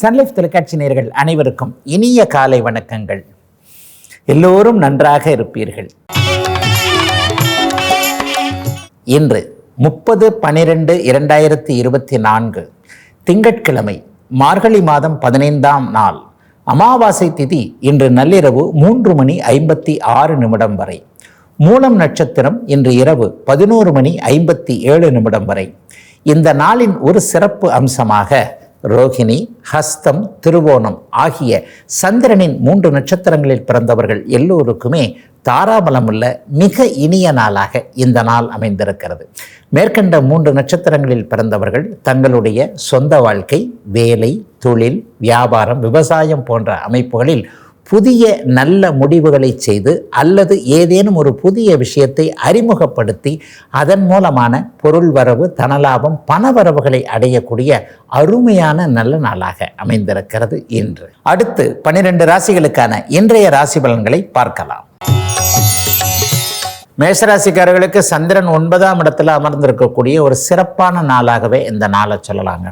Sun Life தொலைக்காட்சி நேர்கள் அனைவருக்கும் இனிய காலை வணக்கங்கள். எல்லோரும் நன்றாக இருப்பீர்கள். இன்று முப்பது பனிரெண்டு இரண்டாயிரத்தி இருபத்தி நான்கு திங்கட்கிழமை மார்கழி மாதம் பதினைந்தாம் நாள் அமாவாசை திதி இன்று நள்ளிரவு மூன்று மணி ஐம்பத்தி ஆறு நிமிடம் வரை. மூலம் நட்சத்திரம் இன்று இரவு பதினோரு மணி ஐம்பத்தி ஏழு நிமிடம் வரை. இந்த நாளின் ஒரு சிறப்பு அம்சமாக ரோகிணி ஹஸ்தம் திருவோணம் ஆகிய சந்திரனின் மூன்று நட்சத்திரங்களில் பிறந்தவர்கள் எல்லோருக்குமே தாராபலமுள்ள மிக இனிய நாளாக இந்த நாள் அமைந்திருக்கிறது. மேற்கண்ட மூன்று நட்சத்திரங்களில் பிறந்தவர்கள் தங்களுடைய சொந்த வாழ்க்கை வேலை தொழில் வியாபாரம் விவசாயம் போன்ற அமைப்புகளில் புதிய நல்ல முடிவுகளை செய்து அல்லது ஏதேனும் ஒரு புதிய விஷயத்தை அறிமுகப்படுத்தி அதன் மூலமான பொருள் வரவு தனலாபம் பணவரவுகளை அடையக்கூடிய அருமையான நல்ல நாளாக அமைந்திருக்கிறது இன்று. அடுத்து பனிரெண்டு ராசிகளுக்கான இன்றைய ராசி பலன்களை பார்க்கலாம். மேஷராசிக்காரர்களுக்கு சந்திரன் ஒன்பதாம் இடத்துல அமர்ந்திருக்கக்கூடிய ஒரு சிறப்பான நாளாகவே இந்த நாளை சொல்லலாங்க.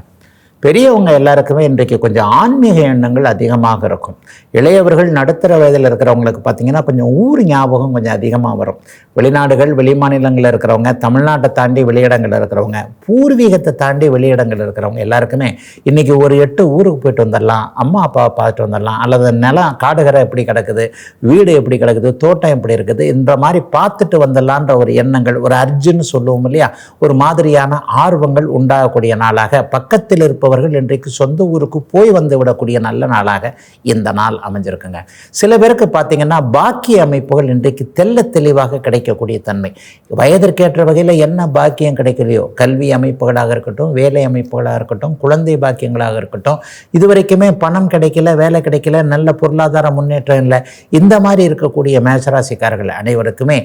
பெரியவங்க எல்லாருக்குமே இன்றைக்கு கொஞ்சம் ஆன்மீக எண்ணங்கள் அதிகமாக இருக்கும். இளையவர்கள் நடுத்தர வயதில் இருக்கிறவங்களுக்கு பார்த்தீங்கன்னா கொஞ்சம் ஊர் ஞாபகம் கொஞ்சம் அதிகமாக வரும். வெளிநாடுகள் வெளிமாநிலங்களில் இருக்கிறவங்க தமிழ்நாட்டை தாண்டி வெளியிடங்களில் இருக்கிறவங்க பூர்வீகத்தை தாண்டி வெளியிடங்களில் இருக்கிறவங்க எல்லாருக்குமே இன்றைக்கி ஒரு எட்டு ஊருக்கு போயிட்டு வந்துடலாம் அம்மா அப்பாவை பார்த்துட்டு வந்துடலாம் அல்லது நிலம் காடுகரை எப்படி கிடக்குது வீடு எப்படி கிடக்குது தோட்டம் எப்படி இருக்குது இந்த மாதிரி பார்த்துட்டு வந்துடலான்ற ஒரு எண்ணங்கள் ஒரு அர்ஜுன்னு சொல்லுவோம் இல்லையா? ஒரு மாதிரியான ஆர்வங்கள் உண்டாகக்கூடிய நாளாக பக்கத்தில் இருப்ப இருப்பவர்கள் இன்றைக்கு சொந்த ஊருக்கு போய் வந்து விடக்கூடிய நல்ல நாளாக இந்த நாள் அமைஞ்சிருக்குங்க. சில பேருக்கு பார்த்தீங்கன்னா பாக்கிய அமைப்புகள் இன்றைக்கு தெல்ல தெளிவாக கிடைக்கக்கூடிய தன்மை. வயதிற்கேற்ற வகையில் என்ன பாக்கியம் கிடைக்கலையோ கல்வி அமைப்புகளாக இருக்கட்டும் வேலை அமைப்புகளாக இருக்கட்டும் குழந்தை பாக்கியங்களாக இருக்கட்டும் இதுவரைக்குமே பணம் கிடைக்கல வேலை கிடைக்கல நல்ல பொருளாதார முன்னேற்றம் இல்லை இந்த மாதிரி இருக்கக்கூடிய மேசராசிக்காரர்கள் அனைவருக்குமே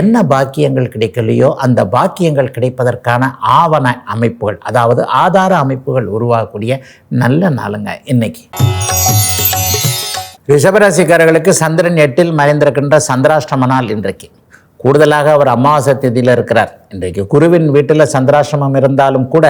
என்ன பாக்கியங்கள் கிடைக்கலையோ அந்த பாக்கியங்கள் கிடைப்பதற்கான ஆவண அமைப்புகள் அதாவது ஆதார அமைப்புகள் உருவாகக்கூடிய நல்ல நாளுங்க இன்னைக்கு. ரிஷபராசிக்காரர்களுக்கு சந்திரன் எட்டில் மறைந்திருக்கின்ற சந்திராஷ்டம நாள் இன்றைக்கு. கூடுதலாக அவர் அமாவாசை திதியில் இருக்கிறார். இன்றைக்கு குருவின் வீட்டில் சந்திராசிரமம் இருந்தாலும் கூட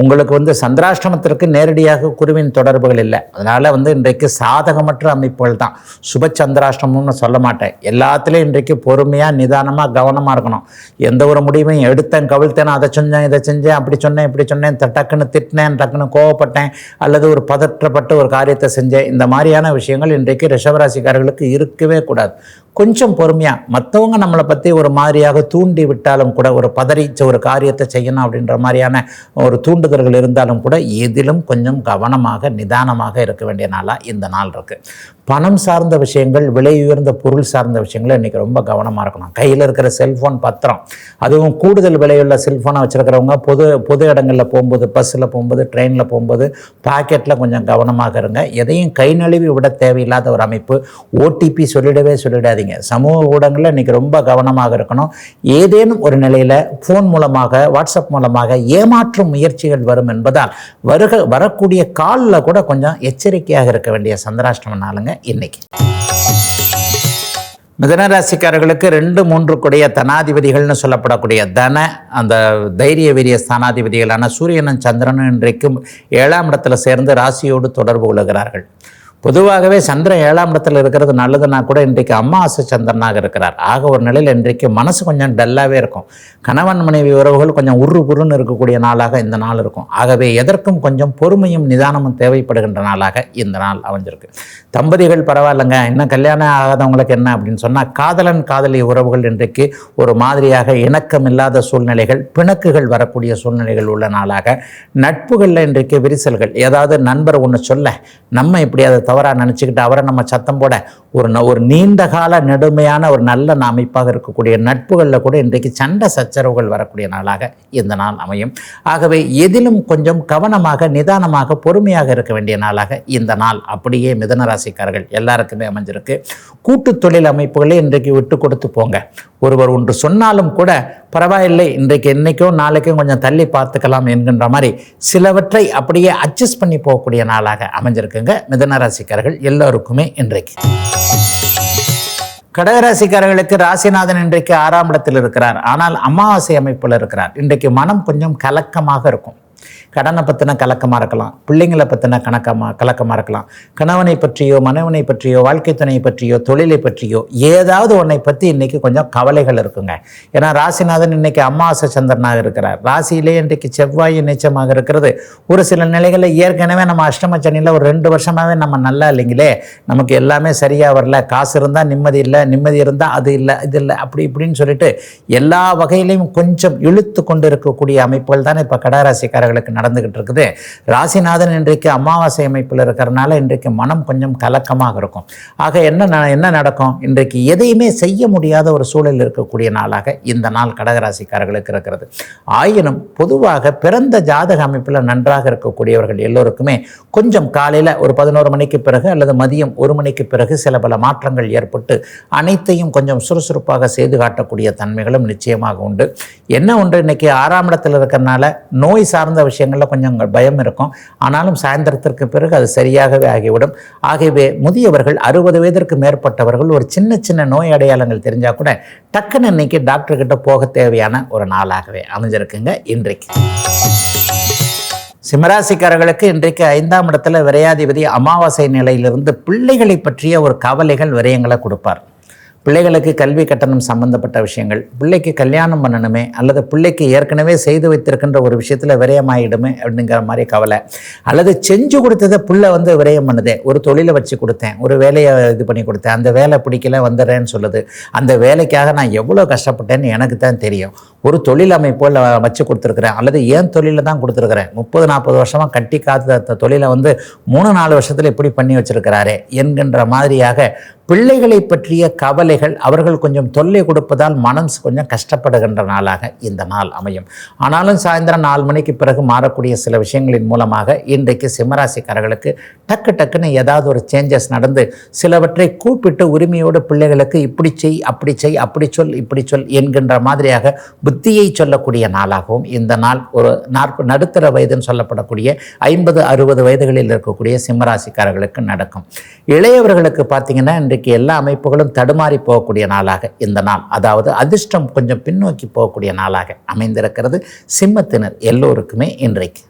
உங்களுக்கு வந்து சந்திராஷ்டமத்திற்கு நேரடியாக குருவின் தொடர்புகள் இல்லை. அதனால் வந்து இன்றைக்கு சாதகமற்ற அமைப்புகள் தான். சுப சந்திராஷ்டமம்னு சொல்ல மாட்டேன். எல்லாத்துலேயும் இன்றைக்கு பொறுமையாக நிதானமாக கவனமாக இருக்கணும். எந்த ஒரு முடிவையும் எடுத்தேன் கவிழ்த்தேன் அதை செஞ்சேன் இதை செஞ்சேன் அப்படி சொன்னேன் இப்படி சொன்னேன் டக்குன்னு திட்டினேன் டக்குன்னு கோவப்பட்டேன் அல்லது ஒரு பதற்றப்பட்டு ஒரு காரியத்தை செஞ்சேன். இந்த மாதிரியான விஷயங்கள் இன்றைக்கு ரிஷபராசிக்காரர்களுக்கு இருக்கவே கூடாது. கொஞ்சம் பொறுமையாக மற்றவங்க நம்மளை பற்றி ஒரு மாதிரியாக தூண்டி விட்டாலும் கூட ஒரு பதறிச்ச ஒரு காரியத்தை செய்யணும் அப்படின்ற மாதிரியான ஒரு தூண்டுதல்கள் இருந்தாலும் கூட எதிலும் கொஞ்சம் கவனமாக நிதானமாக இருக்க வேண்டிய நாளாக இந்த நாள் இருக்குது பணம் சார்ந்த விஷயங்கள் விலை உயர்ந்த பொருள் சார்ந்த விஷயங்கள் இன்றைக்கி ரொம்ப கவனமாக இருக்கணும். கையில் இருக்கிற செல்ஃபோன் பத்திரம். அதுவும் கூடுதல் விலையுள்ள செல்ஃபோனை வச்சுருக்கிறவங்க பொது பொது இடங்களில் போகும்போது பஸ்ஸில் போகும்போது ட்ரெயினில் போகும்போது பாக்கெட்டில் கொஞ்சம் கவனமாக இருங்க. எதையும் கை நழுவி விட தேவையில்லாத ஒரு அமைப்பு. ஓடிபி சொல்லிடவே சொல்லிடாதீங்க. சமூக ஊடகங்களில் இன்றைக்கி ரொம்ப கவனமாக இருக்கணும். ஏதேனும் ஒரு நிலையில் ஃபோன் மூலமாக வாட்ஸ்அப் மூலமாக ஏமாற்றும் முயற்சிகள் வரும் என்பதால் வருக வரக்கூடிய காலில் கூட கொஞ்சம் எச்சரிக்கையாக இருக்க வேண்டிய சந்திராஷ்டம நாளுங்க. இன்னைக்கு? மிதனராசிக்காரர்களுக்கு ரெண்டு மூன்று கூடிய தனாதிபதிகள்னு சொல்லப்படக்கூடிய தன அந்த தைரிய வீரிய ஸ்தானாதிபதிகளான சூரியனும் சந்திரனும் இன்றைக்கும் ஏழாம் இடத்துல சேர்ந்து ராசியோடு தொடர்பு கொள்கிறார்கள். பொதுவாகவே சந்திரன் ஏழாம் இடத்துல இருக்கிறது நல்லதுன்னா கூட இன்றைக்கு அம்மாவாசை சந்திரனாக இருக்கிறார். ஆக ஒரு நிலையில் இன்றைக்கு மனசு கொஞ்சம் டல்லாகவே இருக்கும். கணவன் மனைவி உறவுகள் கொஞ்சம் உரு புருன்னு இருக்கக்கூடிய நாளாக இந்த நாள் இருக்கும். ஆகவே எதற்கும் கொஞ்சம் பொறுமையும் நிதானமும் தேவைப்படுகின்ற நாளாக இந்த நாள் அமைஞ்சிருக்கு. தம்பதிகள் பரவாயில்லைங்க இன்னும் கல்யாணம் ஆகாதவங்களுக்கு என்ன அப்படின்னு சொன்னால் காதலன் காதலி உறவுகள் இன்றைக்கு ஒரு மாதிரியாக இணக்கமில்லாத சூழ்நிலைகள் பிணக்குகள் வரக்கூடிய சூழ்நிலைகள் உள்ள நாளாக. நட்புகளில் இன்றைக்கு விரிசல்கள். ஏதாவது நண்பர் ஒன்று சொல்ல நம்ம இப்படி அதை தவறாக நினச்சிக்கிட்டு அவரை நம்ம சத்தம் போட ஒரு ந- ஒரு நீண்ட கால நெடுமையான ஒரு நல்ல அமைப்பாக இருக்கக்கூடிய நட்புகளில் கூட இன்றைக்கு சண்டை சச்சரவுகள் வரக்கூடிய நாளாக இந்த நாள் அமையும். ஆகவே எதிலும் கொஞ்சம் கவனமாக நிதானமாக பொறுமையாக இருக்க வேண்டிய நாளாக இந்த நாள். அப்படியே மிதன ராசிக்காரர்கள் எல்லாருக்குமே அமைஞ்சிருக்கு. கூட்டு தொழில் அமைப்புகளே இன்றைக்கு விட்டு கொடுத்து போங்க. ஒருவர் ஒன்று சொன்னாலும் கூட பரவாயில்லை இன்றைக்கு இன்னைக்கும் நாளைக்கும் கொஞ்சம் தள்ளி பார்த்துக்கலாம் என்கின்ற மாதிரி சிலவற்றை அப்படியே அட்ஜஸ்ட் பண்ணி போகக்கூடிய நாளாக அமைஞ்சிருக்குங்க. மிதன ராசிக்காரர்கள் எல்லோருக்குமே இன்றைக்கு. கடகராசிக்காரர்களுக்கு ராசிநாதன் இன்றைக்கு ஆறாம் இடத்தில் இருக்கிறார். ஆனால் அமாவாசை அமைப்பில் இருக்கிறார். இன்றைக்கு மனம் கொஞ்சம் கலக்கமாக இருக்கும். கடனை பற்றின கலக்கமாக இருக்கலாம் பிள்ளைங்களை பற்றின கணக்கமாக கலக்கமாக இருக்கலாம். கணவனை பற்றியோ மனைவனை பற்றியோ வாழ்க்கை துணையை பற்றியோ தொழிலை பற்றியோ ஏதாவது ஒன்றை பற்றி இன்றைக்கி கொஞ்சம் கவலைகள் இருக்குங்க. ஏன்னா ராசிநாதன் இன்னைக்கு அமாவாசை சந்திரனாக இருக்கிறார். ராசியிலே இன்றைக்கு செவ்வாய் நிச்சயமாக இருக்கிறது. ஒரு சில நிலைகளில் ஏற்கனவே நம்ம அஷ்டம சனியில் ஒரு ரெண்டு வருஷமாகவே நம்ம நல்லா இல்லைங்களே நமக்கு எல்லாமே சரியாக வரல. காசு இருந்தால் நிம்மதி இல்லை நிம்மதி இருந்தால் அது இல்லை இது இல்லை அப்படி இப்படின்னு சொல்லிட்டு எல்லா வகையிலையும் கொஞ்சம் இழுத்து கொண்டு இருக்கக்கூடிய அமைப்புகள் தானே இப்போ கடகராசிக்காரர்களுக்கு நடந்துக்கிட்டு இருக்குது. ராசிநாதன் இன்றைக்கு அமாவாசை அமைப்பில் இருக்கிறனால இன்றைக்கு மனம் கொஞ்சம் கலக்கமாக இருக்கும். ஆக என்ன என்ன நடக்கும்? இன்றைக்கு எதையுமே செய்ய முடியாத ஒரு சூழல் இருக்கக்கூடிய நாளாக இந்த நாள் கடகராசிக்காரர்களுக்கு இருக்கிறது. ஆயினும் பொதுவாக பிறந்த ஜாதக அமைப்பில் நன்றாக இருக்கக்கூடியவர்கள் எல்லோருக்குமே கொஞ்சம் காலையில் ஒரு பதினோரு மணிக்கு பிறகு அல்லது மதியம் ஒரு மணிக்கு பிறகு சில பல மாற்றங்கள் ஏற்பட்டு அனைத்தையும் கொஞ்சம் சுறுசுறுப்பாக செய்து காட்டக்கூடிய தன்மைகளும் நிச்சயமாக உண்டு. என்ன ஒன்று? இன்னைக்கு ஆறாம் இடத்தில் இருக்கிறனால நோய் சார்ந்த விஷயங்களில் கொஞ்சம் பயம் இருக்கும். ஆனாலும் சாயந்தரத்திற்கு பிறகு அது சரியாகவே ஆகிவிடும். ஆகவே முதியவர்கள் அறுபது வயதிற்கு மேற்பட்டவர்கள் ஒரு சின்ன சின்ன நோய் அடையாளங்கள் தெரிஞ்சால் கூட டக்குன்னு இன்னைக்கு டாக்டர் கிட்ட போக தேவையான ஒரு நாளாகவே அமைஞ்சிருக்குங்க இன்றைக்கு. சிம்மராசிக்காரர்களுக்கு இன்றைக்கு ஐந்தாம் இடத்துல விரையாதிபதி அமாவாசை நிலையிலிருந்து பிள்ளைகளை பற்றிய ஒரு கவலைகள் விரயங்களை கொடுப்பார். பிள்ளைகளுக்கு கல்வி கட்டணம் சம்பந்தப்பட்ட விஷயங்கள் பிள்ளைக்கு கல்யாணம் பண்ணணுமே அல்லது பிள்ளைக்கு ஏற்கனவே செய்து வைத்திருக்கின்ற ஒரு விஷயத்தில் விரயமாயிடுமே அப்படிங்கிற மாதிரி கவலை. அல்லது செஞ்சு கொடுத்ததை பிள்ளை வந்து விரயம் பண்ணுதே ஒரு தொழிலை வச்சு கொடுத்தேன் ஒரு வேலையை இது பண்ணி கொடுத்தேன் அந்த வேலை பிடிக்கல வந்துடுறேன்னு சொல்லுது. அந்த வேலைக்காக நான் எவ்வளோ கஷ்டப்பட்டேன்னு எனக்கு தான் தெரியும். ஒரு தொழில் அமைப்போல் வச்சு கொடுத்துருக்குறேன் அல்லது ஏன் தொழிலில் தான் கொடுத்துருக்குறேன்? முப்பது நாற்பது வருஷமாக கட்டி காத்த அந்த தொழிலை வந்து மூணு நாலு வருஷத்தில் இப்படி பண்ணி வச்சுருக்கிறாரே என்கின்ற மாதிரியாக பிள்ளைகளை பற்றிய கவலைகள் அவர்கள் கொஞ்சம் தொல்லை கொடுப்பதால் மனம் கொஞ்சம் கஷ்டப்படுகின்ற நாளாக இந்த நாள் அமையும். ஆனாலும் சாயந்தரம் நாலு மணிக்கு பிறகு மாறக்கூடிய சில விஷயங்களின் மூலமாக இன்றைக்கு சிம்மராசிக்காரர்களுக்கு டக்கு டக்குன்னு ஏதாவது ஒரு சேஞ்சஸ் நடந்து சிலவற்றை கூப்பிட்டு உரிமையோடு பிள்ளைகளுக்கு இப்படி செய் அப்படி செய் அப்படி சொல் இப்படி சொல் என்கின்ற மாதிரியாக புத்தியை சொல்லக்கூடிய நாளாகவும் இந்த நாள் ஒரு நாற்பது நடுத்தர வயதுன்னு சொல்லப்படக்கூடிய ஐம்பது அறுபது வயதுகளில் இருக்கக்கூடிய சிம்மராசிக்காரர்களுக்கு நடக்கும். இளையவர்களுக்கு பார்த்தீங்கன்னா இன்றைக்கு எல்லா அமைப்புகளும் தடுமாறி போகக்கூடிய நாளாக இந்த நாள். அதாவது அதிர்ஷ்டம் கொஞ்சம் பின்னோக்கி போகக்கூடிய நாளாக அமைந்திருக்கிறது. சிம்மத்தினர் எல்லோருக்குமே இன்றைக்கு.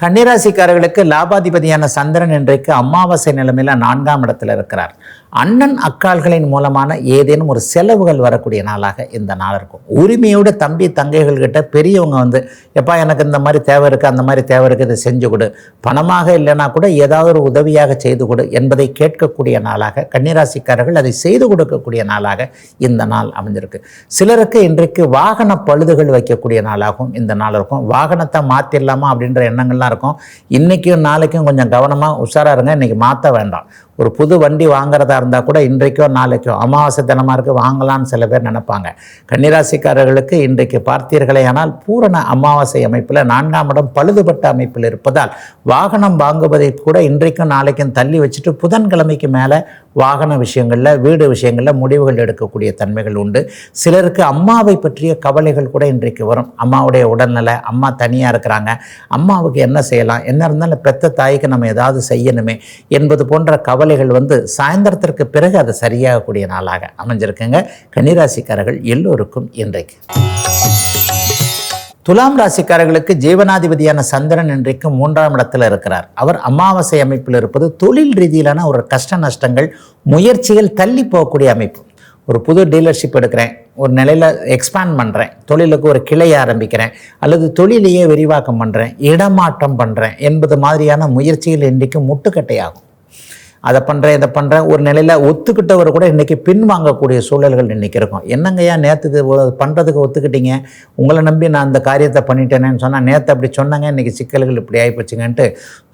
கன்னிராசிக்காரர்களுக்கு லாபாதிபதியான சந்திரன் இன்றைக்கு அமாவாசை நிலைமையில நான்காம் இடத்துல இருக்கிறார். அண்ணன் அக்கால்களின் மூலமான ஏதேனும் ஒரு செலவுகள் வரக்கூடிய நாளாக இந்த நாள் இருக்கும். உரிமையோட தம்பி தங்கைகள்கிட்ட பெரியவங்க வந்து எப்பா எனக்கு இந்த மாதிரி தேவை இருக்குது அந்த மாதிரி தேவை இருக்குது இதை செஞ்சு கொடு. பணமாக இல்லைனா கூட ஏதாவது ஒரு உதவியாக செய்து கொடு என்பதை கேட்கக்கூடிய நாளாக கன்னிராசிக்காரர்கள் அதை செய்து கொடுக்கக்கூடிய நாளாக இந்த நாள் அமைஞ்சிருக்கு. சிலருக்கு இன்றைக்கு வாகன பழுதுகள் வைக்கக்கூடிய நாளாகவும் இந்த நாள் இருக்கும். வாகனத்தை மாற்றிடலாமா அப்படின்ற எண்ணங்கள்லாம் இருக்கும். இன்றைக்கும் நாளைக்கும் கொஞ்சம் கவனமாக உஷாராக இருங்க. இன்றைக்கி மாற்ற வேண்டாம். ஒரு புது வண்டி வாங்குறதா இருந்தால் கூட இன்றைக்கோ நாளைக்கோ அமாவாசை தினமாக இருக்குது வாங்கலாம்னு சில பேர் நினைப்பாங்க. கன்னிராசிக்காரர்களுக்கு இன்றைக்கு பார்த்தீர்களே ஆனால் பூரண அமாவாசை அமைப்பில் நான்காம் இடம் பழுதுபட்ட அமைப்பில் இருப்பதால் வாகனம் வாங்குவதை கூட இன்றைக்கும் நாளைக்கும் தள்ளி வச்சுட்டு புதன்கிழமைக்கு மேலே வாகன விஷயங்களில் வீடு விஷயங்களில் முடிவுகள் எடுக்கக்கூடிய தன்மைகள் உண்டு. சிலருக்கு அம்மாவை பற்றிய கவலைகள் கூட இன்றைக்கு வரும். அம்மாவுடைய உடல்நிலை அம்மா தனியாக இருக்கிறாங்க. அம்மாவுக்கு என்ன செய்யலாம்? என்ன இருந்தாலும் பெத்த தாய்க்கு நம்ம ஏதாவது செய்யணுமே என்பது போன்ற கவலை கவலைகள் வந்து சாயந்தரத்திற்கு பிறகு அது சரியாகக்கூடிய நாளாக அமைஞ்சிருக்குங்க. கன்னிராசிக்காரர்கள் எல்லோருக்கும் இன்றைக்கு. துலாம் ராசிக்காரர்களுக்கு ஜீவனாதிபதியான சந்திரன் இன்றைக்கு மூன்றாம் இடத்துல இருக்கிறார். அவர் அமாவாசை அமைப்பில் இருப்பது தொழில் ரீதியிலான ஒரு கஷ்ட நஷ்டங்கள் முயற்சிகள் தள்ளி போகக்கூடிய அமைப்பு. ஒரு புது டீலர்ஷிப் எடுக்கிறேன் ஒரு நிலையில் எக்ஸ்பேண்ட் பண்ணுறேன் தொழிலுக்கு ஒரு கிளை ஆரம்பிக்கிறேன் அல்லது தொழிலையே விரிவாக்கம் பண்ணுறேன் இடமாற்றம் பண்ணுறேன் என்பது மாதிரியான முயற்சிகள் இன்றைக்கு முட்டுக்கட்டையாகும். அதை பண்ணுறேன் இதை பண்ணுறேன் ஒரு நிலையில் ஒத்துக்கிட்டவர் கூட இன்றைக்கி பின்வாங்கக்கூடிய சூழல்கள் இன்றைக்கி இருக்கும். என்னங்கய்யா நேற்று இது பண்ணுறதுக்கு ஒத்துக்கிட்டீங்க? உங்களை நம்பி நான் அந்த காரியத்தை பண்ணிட்டேனேன்னு சொன்னால் நேற்று அப்படி சொன்னாங்க இன்றைக்கி சிக்கல்கள் இப்படி ஆகிப்போச்சுங்கன்ட்டு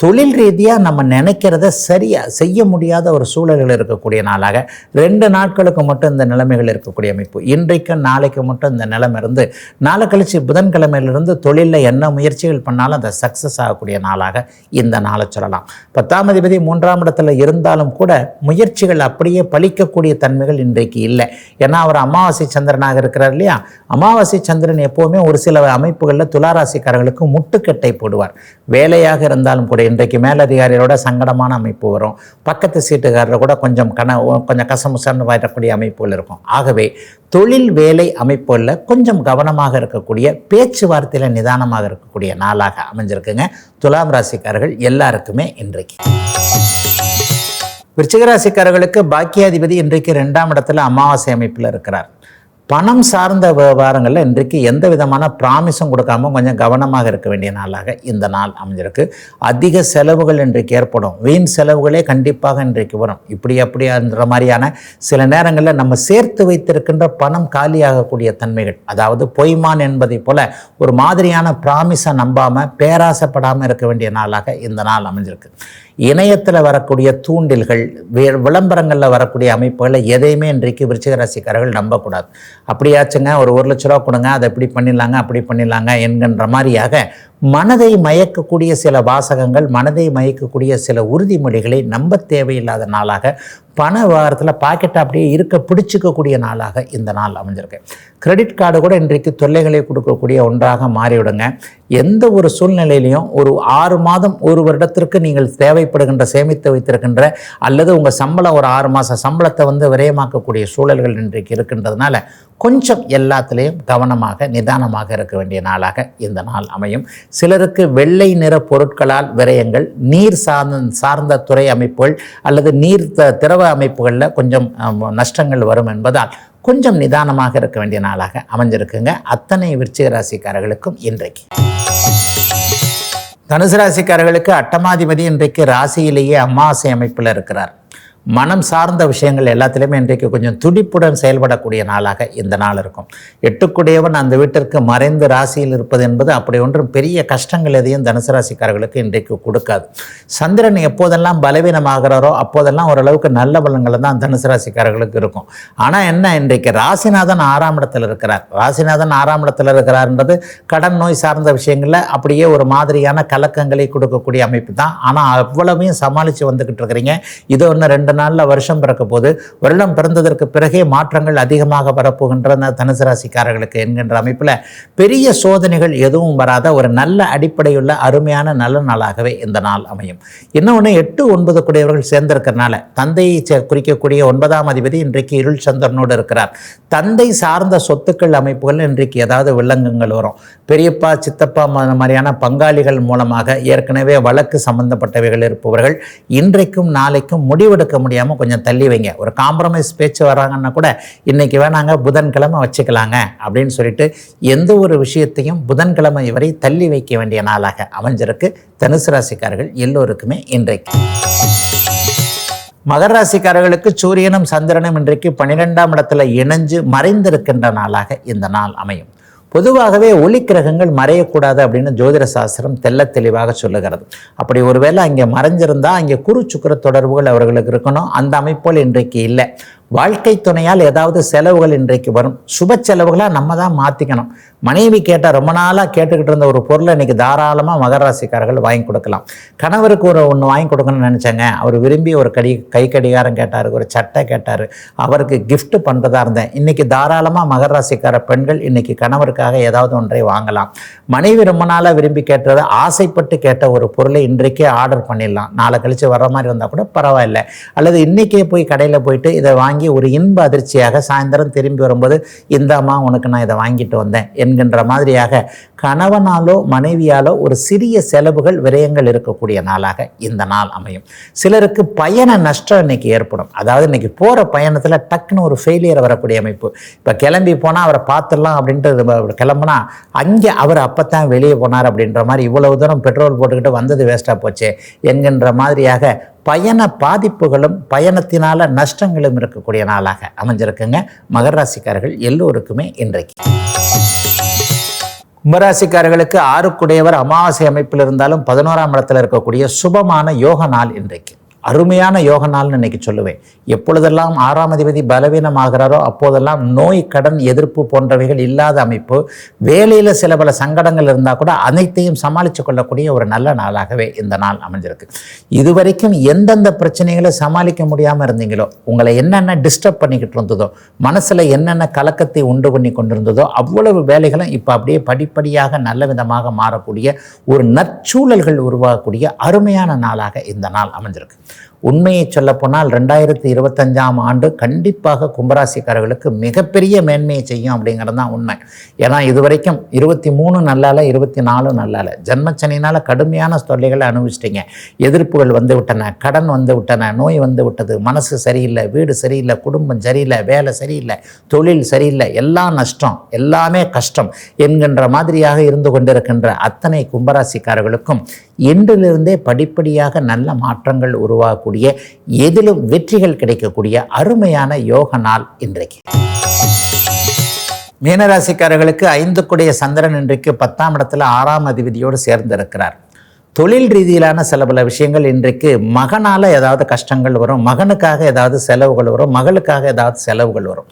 தொழில் ரீதியாக நம்ம நினைக்கிறத சரியாக செய்ய முடியாத ஒரு சூழல்கள் இருக்கக்கூடிய நாளாக ரெண்டு நாட்களுக்கு மட்டும் இந்த நிலைமைகள் இருக்கக்கூடிய அமைப்பு. இன்றைக்கும் நாளைக்கு மட்டும் இந்த நிலைமை இருந்து நாளை கழிச்சு புதன்கிழமையிலிருந்து தொழிலில் என்ன முயற்சிகள் பண்ணாலும் அதை சக்ஸஸ் ஆகக்கூடிய நாளாக இந்த நாளை சொல்லலாம். பத்தாம் அதிபதி மூன்றாம் இடத்துல இருந்து இருந்தாலும் கூட முயற்சிகள் அப்படியே பழிக்கக்கூடிய தன்மைகள் இன்றைக்கு இல்லை. ஏன்னா அவர் அமாவாசை சந்திரனாக இருக்கிறார் இல்லையா? அமாவாசை சந்திரன் எப்போவுமே ஒரு சில அமைப்புகளில் துளாராசிக்காரர்களுக்கு முட்டுக்கட்டை போடுவார். வேலையாக இருந்தாலும் கூட இன்றைக்கு மேலதிகாரிகளோட சங்கடமான அமைப்பு வரும். பக்கத்து சீட்டுக்காரர் கூட கொஞ்சம் கன கொஞ்சம் கசமுசன்னு வரக்கூடிய அமைப்புகள் இருக்கும். ஆகவே தொழில் வேலை அமைப்புகளில் கொஞ்சம் கவனமாக இருக்கக்கூடிய பேச்சுவார்த்தையில் நிதானமாக இருக்கக்கூடிய நாளாக அமைஞ்சிருக்குங்க. துலாம் ராசிக்காரர்கள் எல்லாருக்குமே இன்றைக்கு. விருச்சிகராசிக்காரர்களுக்கு பாக்கியாதிபதி இன்றைக்கு ரெண்டாம் இடத்துல அமாவாசை அமைப்பில் இருக்கிறார். பணம் சார்ந்த விவகாரங்களில் இன்றைக்கு எந்த விதமான ப்ராமிஸும் கொடுக்காம கொஞ்சம் கவனமாக இருக்க வேண்டிய நாளாக இந்த நாள் அமைஞ்சிருக்கு. அதிக செலவுகள் இன்றைக்கு ஏற்படும். வீண் செலவுகளே கண்டிப்பாக இன்றைக்கு வரும். இப்படி அப்படின்ற மாதிரியான சில நேரங்களில் நம்ம சேர்த்து வைத்திருக்கின்ற பணம் காலியாகக்கூடிய தன்மைகள் அதாவது பொய்மான் என்பதை போல ஒரு மாதிரியான ப்ராமிஸை நம்பாமல் பேராசைப்படாமல் இருக்க வேண்டிய நாளாக இந்த நாள் அமைஞ்சிருக்கு. இணையத்தில் வரக்கூடிய தூண்டில்கள் வி- விளம்பரங்களில் வரக்கூடிய அமைப்புகளை எதையுமே இன்றைக்கு விருச்சிக ராசிக்காரர்கள் நம்பக்கூடாது. அப்படியாச்சுங்க ஒரு ஒரு லட்ச ரூபா கொடுங்க அதை இப்படி பண்ணிடலாங்க அப்படி பண்ணிடலாங்க என்கின்ற மாதிரியாக மனதை மயக்கக்கூடிய சில வாசகங்கள் மனதை மயக்கக்கூடிய சில உறுதிமொழிகளை நம்ப தேவையில்லாத நாளாக பண விவகாரத்தில் பாக்கெட்டை அப்படியே இருக்க பிடிச்சிக்கக்கூடிய நாளாக இந்த நாள் அமைஞ்சிருக்கு. கிரெடிட் கார்டு கூட இன்றைக்கு தொல்லைகளை கொடுக்கக்கூடிய ஒன்றாக மாறிவிடுங்க. எந்த ஒரு சூழ்நிலையிலையும் ஒரு ஆறு மாதம் ஒரு வருடத்திற்கு நீங்கள் தேவைப்படுகின்ற சேமித்து வைத்திருக்கின்ற அல்லது உங்கள் சம்பளம் ஒரு ஆறு மாத சம்பளத்தை வந்து விரயமாக்கக்கூடிய சூழல்கள் இன்றைக்கு இருக்கின்றதுனால கொஞ்சம் எல்லாத்துலேயும் கவனமாக நிதானமாக இருக்க வேண்டிய நாளாக இந்த நாள் அமையும். சிலருக்கு வெள்ளை நிற பொருட்களால் விரயங்கள் நீர் சார்ந்த சார்ந்த துறை அமைப்புகள் அல்லது நீர் த- திரவ அமைப்புகளில் கொஞ்சம் நஷ்டங்கள் வரும் என்பதால் கொஞ்சம் நிதானமாக இருக்க வேண்டிய நாளாக அமைஞ்சிருக்குங்க. அத்தனை விருச்சிக ராசிக்காரர்களுக்கும் இன்றைக்கு. தனுசு ராசிக்காரர்களுக்கு அட்டமாதிபதி இன்றைக்கு ராசியிலேயே அமாவாசை அமைப்பில் இருக்கிறார். மனம் சார்ந்த விஷயங்கள் எல்லாத்துலேயுமே இன்றைக்கு கொஞ்சம் துடிப்புடன் செயல்படக்கூடிய நாளாக இந்த நாள் இருக்கும். எட்டுக்குடையவன் அந்த வீட்டிற்கு மறைந்து ராசியில் இருப்பது என்பது அப்படி ஒன்றும் பெரிய கஷ்டங்கள் எதையும் தனுசு ராசிக்காரர்களுக்கு இன்றைக்கு கொடுக்காது. சந்திரன் எப்போதெல்லாம் பலவீனமாகிறாரோ அப்போதெல்லாம் ஓரளவுக்கு நல்ல பலன்கள் தான் தனுசு ராசிக்காரர்களுக்கு இருக்கும். ஆனால் என்ன இன்றைக்கு ராசிநாதன் ஆறாம் இடத்தில் இருக்கிறார். ராசிநாதன் ஆறாம் இடத்தில் இருக்கிறார்ன்றது கடன் நோய் சார்ந்த விஷயங்களில் அப்படியே ஒரு மாதிரியான கலக்கங்களை கொடுக்கக்கூடிய அமைப்பு தான். ஆனால் அவ்வளவையும் சமாளித்து வந்துக்கிட்டு இருக்கிறீங்க. இது ஒன்று ரெண்டு. நாளில் வருஷம் பிறக்க போது வருடம் பிறந்ததற்கு பிறகே மாற்றங்கள் அதிகமாக வரப்போகின்றன தனுசு ராசிக்காரர்களுக்கு என்கின்ற அமைப்பில். பெரிய சோதனைகள் எதுவும் வராத ஒரு நல்ல அடிப்படையுள்ள அருமையான நல்ல நாளாகவே இந்த நாள் அமையும். இன்னொன்று எட்டு ஒன்பது கூடியவர்கள் சேர்ந்திருக்கிறனால தந்தையை குறிக்கக்கூடிய ஒன்பதாம் அதிபதி இன்றைக்கு இருள் சந்திரனோடு இருக்கிறார். தந்தை சார்ந்த சொத்துக்கள் அமைப்புகள் இன்றைக்கு ஏதாவது வில்லங்கங்கள் வரும். பெரியப்பா சித்தப்பா மாதிரியான பங்காளிகள் மூலமாக ஏற்கனவே வழக்கு சம்பந்தப்பட்டவைகள் இருப்பவர்கள் இன்றைக்கும் நாளைக்கும் முடிவெடுக்க முடியாமல் கொஞ்சம் தள்ளி வைங்க. ஒரு காம்ப்ரமைஸ் பேச்சு வராங்கன்னா கூட இன்னைக்கு வேணாங்க புதன்கிழமை வச்சுக்கலாங்க அப்படின்னு சொல்லிட்டு எந்த ஒரு விஷயத்தையும் புதன்கிழமை வரை தள்ளி வைக்க வேண்டிய நாளாக அமைஞ்சிருக்கு. தனுசு ராசிக்காரர்கள் எல்லோருக்குமே இன்றைக்கு. மகர ராசிக்காரர்களுக்கு சூரியனும் சந்திரனும் இன்றைக்கு பன்னிரெண்டாம் இடத்துல இணைஞ்சு மறைந்திருக்கின்ற நாளாக இந்த நாள் அமையும். பொதுவாகவே ஒளி கிரகங்கள் மறையக்கூடாது அப்படின்னு ஜோதிட சாஸ்திரம் தெள்ளத் தெளிவாக சொல்லுகிறது. அப்படி ஒருவேளை அங்கே மறைஞ்சிருந்தா அங்கே குரு சுக்கர தொடர்புகள் அவர்களுக்கு இருக்கணும். அந்த அமைப்போல் இன்றைக்கு இல்லை. வாழ்க்கை துணையால் ஏதாவது செலவுகள் இன்றைக்கு வரும். சுப செலவுகளாக நம்ம தான் மாற்றிக்கணும் மனைவி கேட்டால் ரொம்ப நாளாக கேட்டுக்கிட்டு இருந்த ஒரு பொருளை இன்றைக்கி தாராளமாக மகராசிக்காரர்கள் வாங்கி கொடுக்கலாம். கணவருக்கு ஒரு ஒன்று வாங்கி கொடுக்கணும்னு நினச்சாங்க. அவர் விரும்பி ஒரு கடி கை கடிகாரம் கேட்டார் ஒரு சட்டை கேட்டார். அவருக்கு கிஃப்ட் பண்ணுறதா இருந்தேன். இன்றைக்கி தாராளமாக மகராசிக்கார பெண்கள் இன்றைக்கி கணவருக்காக ஏதாவது ஒன்றை வாங்கலாம். மனைவி ரொம்ப நாளாக விரும்பி கேட்டதை ஆசைப்பட்டு கேட்ட ஒரு பொருளை இன்றைக்கே ஆர்டர் பண்ணிடலாம். நாளை கழித்து வர மாதிரி இருந்தால் கூட பரவாயில்ல. அல்லது இன்றைக்கே போய் கடையில் போயிட்டு இதை வாங்கி ஒரு இன்ப அதிர்ச்சியாக சாயந்தரம் திரும்பி வரும்போது இந்தாம்மா உனக்கு நான் இதை வாங்கிட்டு வந்தேன் என்கின்ற மாதிரியாக கணவனாலோ மனைவியாலோ ஒரு சிறிய செலவுகள் விரயங்கள் இருக்கக்கூடிய நாளாக இந்த நாள் அமையும். சிலருக்கு பயண நஷ்டம் இன்னைக்கு ஏற்படும். அதாவது இன்னைக்கு போகிற பயணத்தில் டக்குன்னு ஒரு ஃபெயிலியர் வரக்கூடிய அமைப்பு. இப்போ கிளம்பி போனால் அவரை பார்த்துடலாம் அப்படின்ட்டு நம்ம கிளம்புனா அங்கே அவர் அப்போ வெளியே போனார் அப்படின்ற மாதிரி இவ்வளவு தூரம் பெட்ரோல் போட்டுக்கிட்டு வந்தது வேஸ்ட்டாக போச்சே என்கின்ற மாதிரியாக பயண பாதிப்புகளும் பயணத்தினால நஷ்டங்களும் இருக்கக்கூடிய நாளாக அமைஞ்சிருக்குங்க. மகர ராசிக்காரர்கள் எல்லோருக்குமே இன்றைக்கு. கும்பராசிக்காரர்களுக்கு ஆறுக்குடையவர் அமாவாசை அமைப்பில் இருந்தாலும் பதினோராம் இடத்துல இருக்கக்கூடிய சுபமான யோக நாள் இன்றைக்கு. அருமையான யோக நாள்னு இன்னைக்கு சொல்லுவேன். எப்பொழுதெல்லாம் ஆறாம் அதிபதி பலவீனமாகிறாரோ அப்போதெல்லாம் நோய் கடன் எதிர்ப்பு போன்றவைகள் இல்லாத அமைப்பு வேலையில் சில பல சங்கடங்கள் இருந்தால் கூட அனைத்தையும் சமாளித்து கொள்ளக்கூடிய ஒரு நல்ல நாளாகவே இந்த நாள் அமைஞ்சிருக்கு. இதுவரைக்கும் எந்தெந்த பிரச்சனைகளை சமாளிக்க முடியாமல் இருந்தீங்களோ உங்களை என்னென்ன டிஸ்டர்ப் பண்ணிக்கிட்டு இருந்ததோ மனசில் என்னென்ன கலக்கத்தை உண்டு பண்ணி கொண்டிருந்ததோ அவ்வளவு வேலைகளும் இப்போ அப்படியே படிப்படியாக நல்ல விதமாக மாறக்கூடிய ஒரு நற்சூழல்கள் உருவாகக்கூடிய அருமையான நாளாக இந்த நாள் அமைஞ்சிருக்கு. உண்மையை சொல்லப்போனால் ரெண்டாயிரத்தி இருபத்தஞ்சாம் ஆண்டு கண்டிப்பாக கும்பராசிக்காரர்களுக்கு மிகப்பெரிய மேன்மையை செய்யும் அப்படிங்கிறது தான் உண்மை. ஏன்னா இதுவரைக்கும் இருபத்தி மூணு நல்லால இருபத்தி நாலு நல்லால ஜென்மச்சனினால் கடுமையான தொல்லைகளை அனுபவிச்சிட்டிங்க. எதிர்ப்புகள் வந்து விட்டன கடன் வந்து விட்டன நோய் வந்து விட்டது மனசு சரியில்லை வீடு சரியில்லை குடும்பம் சரியில்லை வேலை சரியில்லை தொழில் சரியில்லை எல்லாம் நஷ்டம் எல்லாமே கஷ்டம் என்கின்ற மாதிரியாக இருந்து கொண்டிருக்கின்ற அத்தனை கும்பராசிக்காரர்களுக்கும் இன்றிலிருந்தே படிப்படியாக நல்ல மாற்றங்கள் உருவாகக்கூடிய எதிலும் வெற்றிகள் கிடைக்கக்கூடிய அருமையான யோக நாள் இன்றைக்கு. மீனராசிக்காரர்களுக்கு ஐந்துக்குடைய சந்திரன் இன்றைக்கு பத்தாம் இடத்துல ஆறாம் அதிபதியோடு சேர்ந்திருக்கிறார். தொழில் ரீதியிலான சில பல விஷயங்கள் இன்றைக்கு மகனால் ஏதாவது கஷ்டங்கள் வரும் மகனுக்காக ஏதாவது செலவுகள் வரும் மகளுக்காக ஏதாவது செலவுகள் வரும்.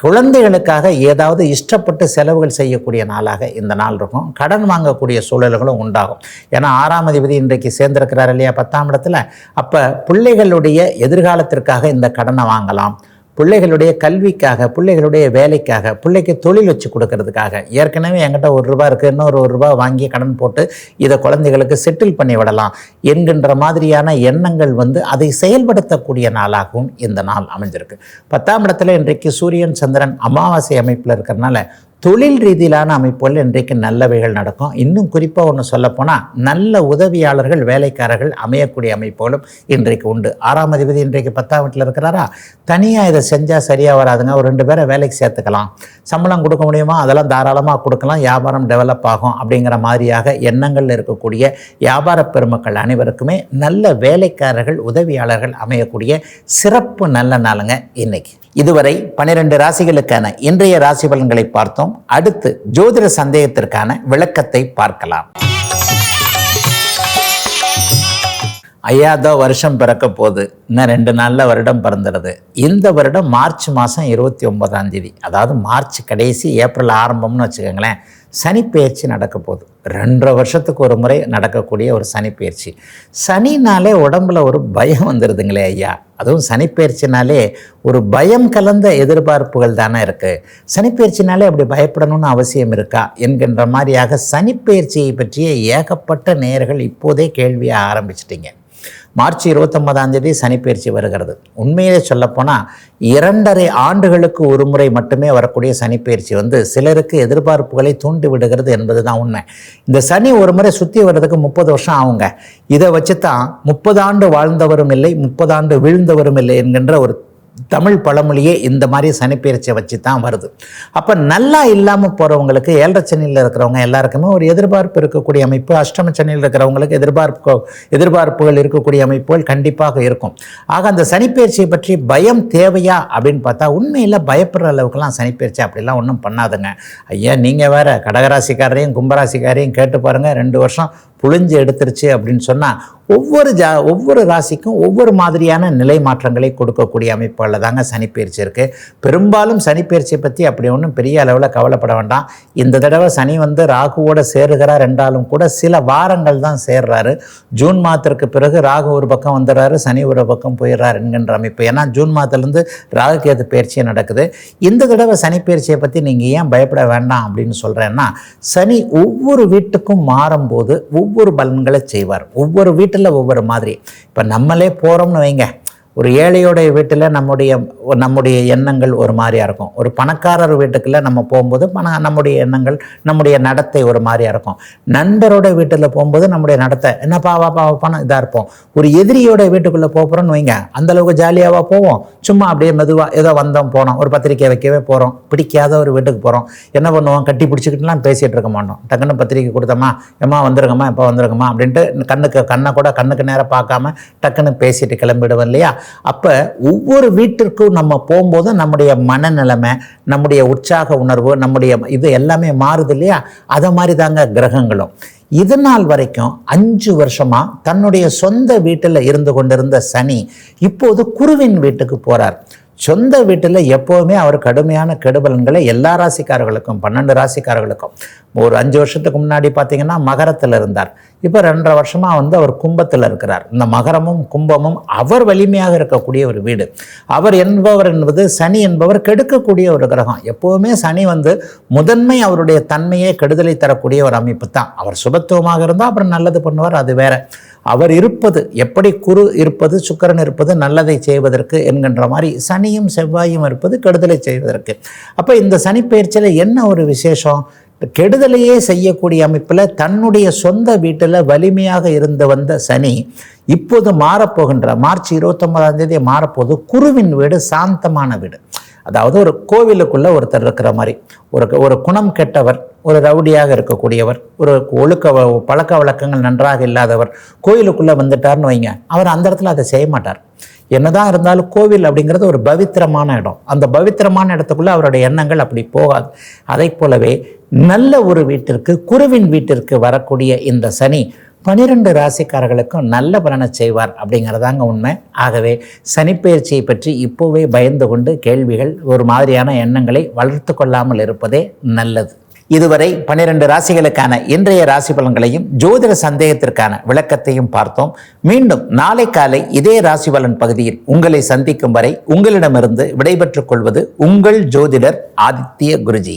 குழந்தைகளுக்காக ஏதாவது இஷ்டப்பட்டு செலவுகள் செய்யக்கூடிய நாளாக இந்த நாள் இருக்கும். கடன் வாங்கக்கூடிய சூழல்களும் உண்டாகும். ஏன்னா ஆறாம் அதிபதி இன்றைக்கு சேர்ந்திருக்கிறார் இல்லையா? பத்தாம் இடத்துல. அப்போ பிள்ளைகளுடைய எதிர்காலத்திற்காக இந்த கடனை வாங்கலாம். பிள்ளைகளுடைய கல்விக்காக பிள்ளைகளுடைய வேலைக்காக பிள்ளைக்கு தொழில் வச்சு கொடுக்கறதுக்காக ஏற்கனவே என்கிட்ட ஒரு ரூபா இருக்குது இன்னொரு ஒரு ரூபா வாங்கி கடன் போட்டு இதை குழந்தைகளுக்கு செட்டில் பண்ணி விடலாம் என்கின்ற மாதிரியான எண்ணங்கள் வந்து அதை செயல்படுத்தக்கூடிய நாளாகவும் இந்த நாள் அமைஞ்சிருக்கு. பத்தாம் இடத்துல இன்றைக்கு சூரியன் சந்திரன் அமாவாசை அமைப்பில் இருக்கிறனால தொழில் ரீதியிலான அமைப்புகள் இன்றைக்கு நல்லவைகள் நடக்கும். இன்னும் குறிப்பாக ஒன்று சொல்லப்போனால் நல்ல உதவியாளர்கள் வேலைக்காரர்கள் அமையக்கூடிய அமைப்புகளும் இன்றைக்கு உண்டு. ஆறாம் அதிபதி இன்றைக்கு பத்தாம் வீட்டில் இருக்கிறாரா? தனியாக இதை செஞ்சால் சரியாக வராதுங்க. ஒரு ரெண்டு பேரை வேலைக்கு சேர்த்துக்கலாம். சம்பளம் கொடுக்க முடியுமா? அதெல்லாம் தாராளமாக கொடுக்கலாம். வியாபாரம் டெவலப் ஆகும் அப்படிங்கிற மாதிரியாக எண்ணங்களில் இருக்கக்கூடிய வியாபார பெருமக்கள் அனைவருக்குமே நல்ல வேலைக்காரர்கள் உதவியாளர்கள் அமையக்கூடிய சிறப்பு நல்ல நாளுங்க இன்னைக்கு. இதுவரை பனிரெண்டு ராசிகளுக்கான இன்றைய ராசி பலன்களை பார்த்தோம். அடுத்து ஜோதிட சந்தேகத்திற்கான விளக்கத்தை பார்க்கலாம். ஐயாதோ வருஷம் பிறக்க போகுது. இன்னும் ரெண்டு நாளில் வருடம் பிறந்துடுது. இந்த வருடம் மார்ச் மாதம் இருபத்தி ஒன்பதாம் தேதி. அதாவது மார்ச் கடைசி ஏப்ரல் ஆரம்பம்னு வச்சுக்கோங்களேன். சனிப்பெயர்ச்சி நடக்க போகுது ரெண்டரை வருஷத்துக்கு ஒரு முறை நடக்கக்கூடிய ஒரு சனிப்பெயர்ச்சி. சனினாலே உடம்புல ஒரு பயம் வந்துடுதுங்களே ஐயா. அதுவும் சனிப்பெயர்ச்சினாலே ஒரு பயம் கலந்த எதிர்பார்ப்புகள் தானே இருக்குது சனிப்பெயர்ச்சினாலே அப்படி பயப்படணும்னு அவசியம் இருக்கா என்கின்ற மாதிரியாக சனிப்பெயர்ச்சியை பற்றிய ஏகப்பட்ட நேர்கள் இப்போதே கேள்வியை ஆரம்பிச்சிட்டிங்க. மார்ச் இருபத்தொன்பதாம் தேதி சனிப்பெயர்ச்சி வருகிறது. உண்மையிலே சொல்லப்போனால் இரண்டரை ஆண்டுகளுக்கு ஒரு முறை மட்டுமே வரக்கூடிய சனிப்பயிற்சி வந்து சிலருக்கு எதிர்பார்ப்புகளை தூண்டி விடுகிறது என்பது தான் உண்மை. இந்த சனி ஒரு முறை சுற்றி வர்றதுக்கு முப்பது வருஷம் ஆகுங்க. இதை வச்சு தான் முப்பது ஆண்டு வாழ்ந்தவரும் இல்லை முப்பது ஆண்டு வீழ்ந்தவரும் இல்லை என்கின்ற ஒரு தமிழ் பழமொழியே இந்த மாதிரி சனிப்பெயர்ச்சியை வச்சு தான் வருது. அப்போ நல்லா இல்லாமல் போகிறவங்களுக்கு ஏழரை சனியில் இருக்கிறவங்க எல்லாருக்குமே ஒரு எதிர்பார்ப்பு இருக்கக்கூடிய அமைப்பு அஷ்டம சனியில் இருக்கிறவங்களுக்கு எதிர்பார்ப்பு எதிர்பார்ப்புகள் இருக்கக்கூடிய அமைப்புகள் கண்டிப்பாக இருக்கும். ஆக அந்த சனிப்பெயர்ச்சியை பற்றி பயம் தேவையா அப்படின்னு பார்த்தா உண்மையில் பயப்படுற அளவுக்குலாம் சனிப்பெயர்ச்சி அப்படிலாம் ஒன்றும் பண்ணாதுங்க. ஐயா நீங்கள் வேற கடகராசிக்காரரையும் கும்பராசிக்காரையும் கேட்டு பாருங்கள் ரெண்டு வருஷம் புழிஞ்சு எடுத்துருச்சு அப்படின்னு சொன்னால் ஒவ்வொரு ஜா ஒவ்வொரு ராசிக்கும் ஒவ்வொரு மாதிரியான நிலை மாற்றங்களை கொடுக்கக்கூடிய அமைப்புகளில் தாங்க சனிப்பயிற்சி இருக்குது பெரும்பாலும் சனிப்பயிற்சியை பற்றி அப்படி ஒன்றும் பெரிய அளவில் கவலைப்பட வேண்டாம். இந்த தடவை சனி வந்து ராகுவோட சேருகிறார் என்றாலும் கூட சில வாரங்கள் தான் சேர்றாரு. ஜூன் மாதத்திற்கு பிறகு ராகு ஒரு பக்கம் வந்துடுறாரு சனி ஒரு பக்கம் போயிடுறாரு என்கின்ற அமைப்பு. ஏன்னா ஜூன் மாதத்துலேருந்து ராகு கேது பயிற்சியே நடக்குது. இந்த தடவை சனி பயிற்சியை பற்றி நீங்கள் ஏன் பயப்பட வேண்டாம் அப்படின்னு சொல்கிறேன்னா சனி ஒவ்வொரு வீட்டுக்கும் மாறும்போது ஒவ்வொரு பலன்களை செய்வார். ஒவ்வொரு வீட்டு வீட்டில் ஒவ்வொரு மாதிரி. இப்போ நம்மளே போகிறோம்னு வைங்க. ஒரு ஏழையோடைய வீட்டில் நம்முடைய நம்முடைய எண்ணங்கள் ஒரு மாதிரியாக இருக்கும். ஒரு பணக்காரர் வீட்டுக்குள்ளே நம்ம போகும்போது பண நம்முடைய எண்ணங்கள் நம்முடைய நடத்தை ஒரு மாதிரியாக இருக்கும். நண்பரோட வீட்டில் போகும்போது நம்முடைய நடத்தை என்ன பாவா பாவா பணம் இதாக இருப்போம். ஒரு எதிரியோட வீட்டுக்குள்ளே போகிறோன்னு வைங்க அந்தளவுக்கு ஜாலியாவா போவோம். சும்மா அப்படியே மெதுவாக ஏதோ வந்தோம் போனோம் ஒரு பத்திரிக்கை வைக்கவே போகிறோம் பிடிக்காத ஒரு வீட்டுக்கு போகிறோம் என்ன பண்ணுவோம்? கட்டி பிடிச்சிக்கிட்டுலாம் பேசிகிட்டு இருக்க மாட்டோம். டக்குன்னு பத்திரிக்கை கொடுத்தோமா எம்மா வந்துருங்கம்மா எப்போ வந்துருங்கம்மா அப்படின்ட்டு கண்ணுக்கு கண்ணை கூட கண்ணுக்கு நேரம் பார்க்காம டக்குன்னு பேசிட்டு கிளம்பிடுவோம் இல்லையா? அப்போ ஒவ்வொரு வீட்டிற்கும் நம்ம போகும்போது நம்முடைய மனநிலைமை நம்முடைய உற்சாக உணர்வு நம்முடைய இது எல்லாமே மாறுது இல்லையா? அதை மாதிரி தாங்க கிரகங்களும். இது நாள் வரைக்கும் அஞ்சு வருஷமா தன்னுடைய சொந்த வீட்டில் இருந்து கொண்டிருந்த சனி இப்போது குருவின் வீட்டுக்கு போறார். சொந்த வீட்டில் எப்போவுமே அவர் கடுமையான கெடுபலன்களை எல்லா ராசிக்காரர்களுக்கும் பன்னெண்டு ராசிக்காரர்களுக்கும். ஒரு அஞ்சு வருஷத்துக்கு முன்னாடி பார்த்தீங்கன்னா மகரத்தில் இருந்தார். இப்போ ரெண்டரை வருஷமாக வந்து அவர் கும்பத்தில் இருக்கிறார். இந்த மகரமும் கும்பமும் அவர் வலிமையாக இருக்கக்கூடிய ஒரு வீடு. அவர் என்பவர் என்பது சனி என்பவர் கெடுக்கக்கூடிய ஒரு கிரகம். எப்போவுமே சனி வந்து முதன்மை அவருடைய தன்மையே கெடுதலை தரக்கூடிய ஒரு அமைப்பு தான். அவர் சுபத்துவமாக இருந்தால் அப்புறம் நல்லது பண்ணுவார் அது வேற. அவர் இருப்பது எப்படி குரு இருப்பது சுக்கரன் இருப்பது நல்லதை செய்வதற்கு என்கின்ற மாதிரி சனியும் செவ்வாயும் இருப்பது கெடுதலை செய்வதற்கு. அப்போ இந்த சனி பயிற்சியில் என்ன ஒரு விசேஷம்? கெடுதலையே செய்யக்கூடிய அமைப்பில் தன்னுடைய சொந்த வீட்டில் வலிமையாக இருந்து வந்த சனி இப்போது மாறப்போகின்ற மார்ச் இருபத்தொன்பதாம் தேதி மாறப்போது குருவின் வீடு சாந்தமான வீடு. அதாவது ஒரு கோவிலுக்குள்ள ஒருத்தர் இருக்கிற மாதிரி. ஒரு ஒரு குணம் கெட்டவர் ஒரு ரவுடியாக இருக்கக்கூடியவர் ஒரு ஒழுக்க பழக்க வழக்கங்கள் நன்றாக இல்லாதவர் கோயிலுக்குள்ளே வந்துட்டார்னு வைங்க. அவர் அந்த இடத்துல அதை செய்ய மாட்டார். என்னதான் இருந்தாலும் கோவில் அப்படிங்கிறது ஒரு பவித்திரமான இடம். அந்த பவித்திரமான இடத்துக்குள்ள அவருடைய எண்ணங்கள் அப்படி போகாது. அதை போலவே நல்ல ஒரு வீட்டிற்கு குருவின் வீட்டிற்கு வரக்கூடிய இந்த சனி பனிரெண்டு ராசிக்காரர்களுக்கும் நல்ல பலனை செய்வார் அப்படிங்கிறதாங்க உண்மை. ஆகவே சனிப்பெயர்ச்சியை பற்றி இப்போவே பயந்து கொண்டு கேள்விகள் ஒரு மாதிரியான எண்ணங்களை வளர்த்து கொள்ளாமல் இருப்பதே நல்லது. இதுவரை பனிரெண்டு ராசிகளுக்கான இன்றைய ராசி பலன்களையும் ஜோதிட சந்தேகத்திற்கான விளக்கத்தையும் பார்த்தோம். மீண்டும் நாளை காலை இதே ராசி பலன் பகுதியில் உங்களை சந்திக்கும் வரை உங்களிடமிருந்து விடைபெற்றுக் கொள்வது உங்கள் ஜோதிடர் ஆதித்ய குருஜி.